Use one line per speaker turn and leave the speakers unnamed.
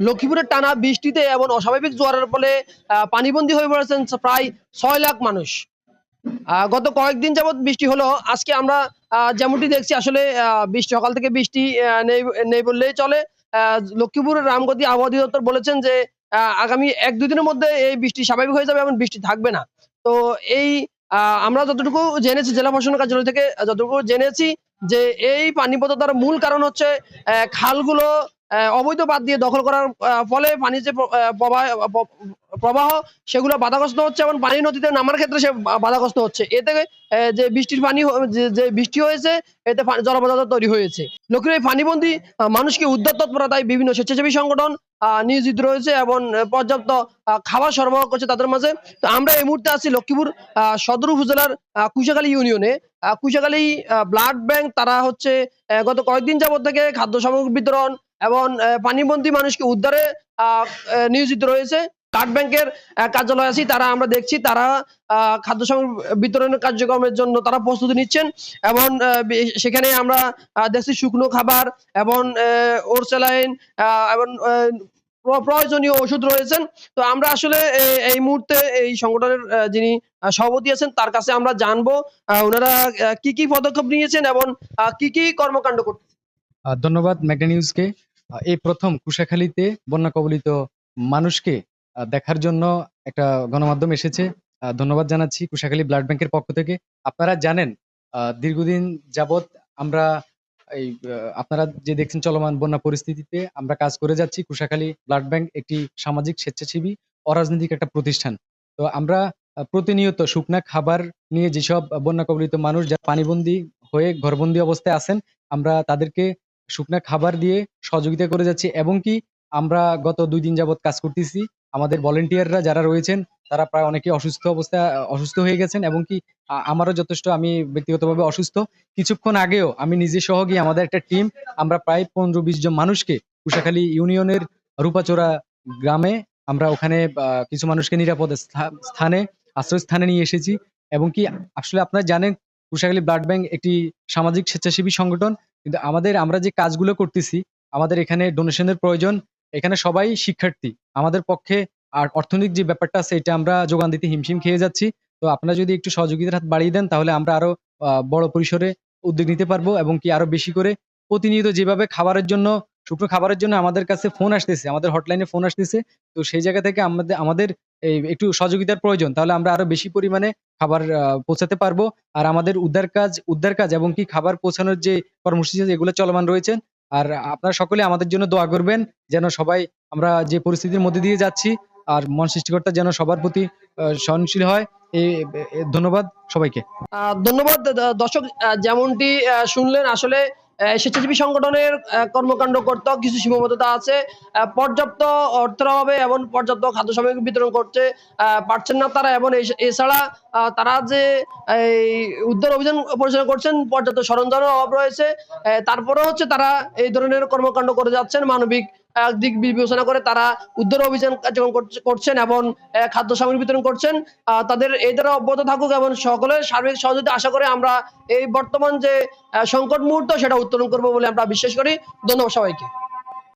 লক্ষ্মীপুরের টানা বৃষ্টিতে এবং অস্বাভাবিক জোয়ারের ফলে পানিবন্দী হয়ে পড়েছেন প্রায় ছয় লাখ মানুষ। গত কয়েকদিন যাবৎ বৃষ্টি হলো। আজকে আমরা যেমনটি দেখছি, আসলে বৃষ্টি, সকাল থেকে বৃষ্টি নেই নেই বললেই চলে। লক্ষ্মীপুরের রামগতি আবহাওয়া অধিদপ্তর বলেছেন যে আগামী এক দুই দিনের মধ্যে এই বৃষ্টি স্বাভাবিক হয়ে যাবে এবং বৃষ্টি থাকবে না। তো এই আমরা যতটুকু জেনেছি, জেলা প্রশাসন কার্যালয় থেকে যতটুকু জেনেছি যে, এই পানিবদ্ধতার মূল কারণ হচ্ছে খালগুলো অবৈধ বাদ দিয়ে দখল করার ফলে পানির যে প্রবাহ সেগুলো বাধাগ্রস্ত হচ্ছে এবং পানি নদীতে নামার ক্ষেত্রে সে বাধাগ্রস্ত হচ্ছে। এতে যে বৃষ্টির পানি যে- বৃষ্টি হয়েছে, এতে জলবদ্ধতা তৈরি হয়েছে। লক্ষ্মীর এই পানিবন্দী মানুষকে উদ্ধার তৎপরতায় বিভিন্ন স্বেচ্ছাসেবী সংগঠন নিয়োজিত রয়েছে এবং পর্যাপ্ত খাবার সরবরাহ করছে তাদের মাঝে। তো আমরা এই মুহূর্তে আছি লক্ষ্মীপুর সদর উপজেলার কুশাখালী ইউনিয়নে। কুশাখালী ব্লাড ব্যাংক, তারা হচ্ছে গত কয়েকদিন যাবত থেকে খাদ্য সামগ্রী বিতরণ এবং পানিবন্দী মানুষকে উদ্ধারে নিয়োজিত রয়েছে। ব্লাড ব্যাংকের কার্যালয় আছি তারা আমরা দেখছি, তারা খাদ্য বিতরণের কার্যক্রমের জন্য তারা প্রস্তুতি নিচ্ছেন। এবং সেখানে আমরা দেখছি শুকনো খাবার এবং ওরসেলাইন এবং প্রয়োজনীয় ওষুধ রয়েছেন। তো আমরা আসলে এই মুহূর্তে এই সংগঠনের যিনি সভাপতি আছেন, তার কাছে আমরা জানব ওনারা কি কি পদক্ষেপ নিয়েছেন এবং কি কি কর্মকাণ্ড করছেন
ধন্যবাদ, ম্যাগনা নিউজকে। এই প্রথম কুশাখালীতে বন্যা কবলিত মানুষকে দেখার জন্য একটা গণমাধ্যম এসেছে। ধন্যবাদ জানাচ্ছি কুশাখালী ব্লাড ব্যাংকের পক্ষ থেকে। আপনারা জানেন দীর্ঘদিন যাবত আমরা এই আপনারা যে দেখছেন চলমান বন্যা পরিস্থিতিতে, আমরা কাজ করে যাচ্ছি কুশাখালী ব্লাড ব্যাংক একটি সামাজিক স্বেচ্ছাসেবী অরাজনৈতিক একটা প্রতিষ্ঠান। তো আমরা প্রতিনিয়ত শুকনা খাবার নিয়ে যেসব বন্যা কবলিত মানুষ, যারা পানিবন্দী হয়ে ঘরবন্দি অবস্থায় আছেন, আমরা তাদেরকে শুকনা খাবার দিয়ে সহযোগিতা করে যাচ্ছি এবং কি আমরা গত দুই দিন যাবত কাজ করতেছি। আমাদের ভলেন্টিয়াররা যারা রয়েছেন, তারা প্রায় অনেকে অসুস্থ অবস্থা, অসুস্থ হয়ে গেছেন এবং কি আমারও যথেষ্ট আমি ব্যক্তিগতভাবে অসুস্থ। কিছুক্ষণ আগেও আমি নিজে সহ গিয়ে আমাদের একটা টিম আমরা প্রায় পনেরো বিশ জন মানুষকে কুশাখালী ইউনিয়নের রূপাচোরা গ্রামে আমরা ওখানে কিছু মানুষকে নিরাপদ স্থা- স্থানে, আশ্রয়স্থানে নিয়ে এসেছি। এবং কি আসলে আপনারা জানেন কুশাখালী ব্লাড ব্যাংক একটি সামাজিক স্বেচ্ছাসেবী সংগঠন। কিন্তু আমাদের, আমরা যে কাজগুলো করতেছি, আমাদের এখানে ডোনেশনের প্রয়োজন। এখানে সবাই শিক্ষার্থী। আমাদের পক্ষে আর অর্থনৈতিক যে ব্যাপারটা আছে, এটা আমরা যোগান দিতে হিমশিম খেয়ে যাচ্ছি। তো আপনারা যদি একটু সহযোগিতার হাত বাড়িয়ে দেন, তাহলে আমরা আরও বড় পরিসরে উদ্যোগ নিতে পারব এবং কি আরও বেশি করে প্রতিনিয়ত যেভাবে খাবারের জন্য শুকনো খাবারের জন্য আমাদের কাছে ফোন আসতেছে, আমাদের হটলাইনে ফোন আসতেছে। তো সেই জায়গা থেকে আমাদের আমাদের এই একটু সহযোগিতার প্রয়োজন, তাহলে আমরা আরও বেশি পরিমাণে খাবার পৌঁছাতে পারব। আর আমাদের উদ্ধার কাজ উদ্ধার কাজ এবং কি খাবার পৌঁছানোর যে কর্মসূচি এগুলো চলমান রয়েছেন আর আপনারা সকলে আমাদের জন্য দোয়া করবেন, যেন সবাই আমরা যে পরিস্থিতির মধ্যে দিয়ে যাচ্ছি, আর মন সৃষ্টিকর্তা যেন সবার প্রতি সহনশীল হয়। ধন্যবাদ সবাইকে।
ধন্যবাদ দর্শক যেমনটি শুনলেন, আসলে স্বেচ্ছাসেবী সংগঠনের কর্মকাণ্ড করতে কিছু সীমাবদ্ধতা আছে। পর্যাপ্ত অর্থের অভাবে এবং পর্যাপ্ত খাদ্য সামগ্রী বিতরণ করতে পারছেন না তারা এবং এছাড়া তারা যে, এই উদ্ধার অভিযান পরিচালনা করছেন, পর্যাপ্ত সরঞ্জামের অভাব রয়েছে। তারপরেও হচ্ছে তারা এই ধরনের কর্মকাণ্ড করে যাচ্ছেন মানবিক দিক বিবেচনা করে তারা উদ্ধার অভিযান কার্যক্রম করছে- করছেন এবং খাদ্য সামগ্রী বিতরণ করছেন। তাদের এই দ্বারা অব্যাহত থাকুক এবং সকলের সার্বিক সহযোগিতা আশা করে আমরা এই বর্তমান যে সংকট মুহূর্ত, সেটা উত্তোলন করব বলে আমরা বিশ্বাস করি। ধন্যবাদ সবাইকে।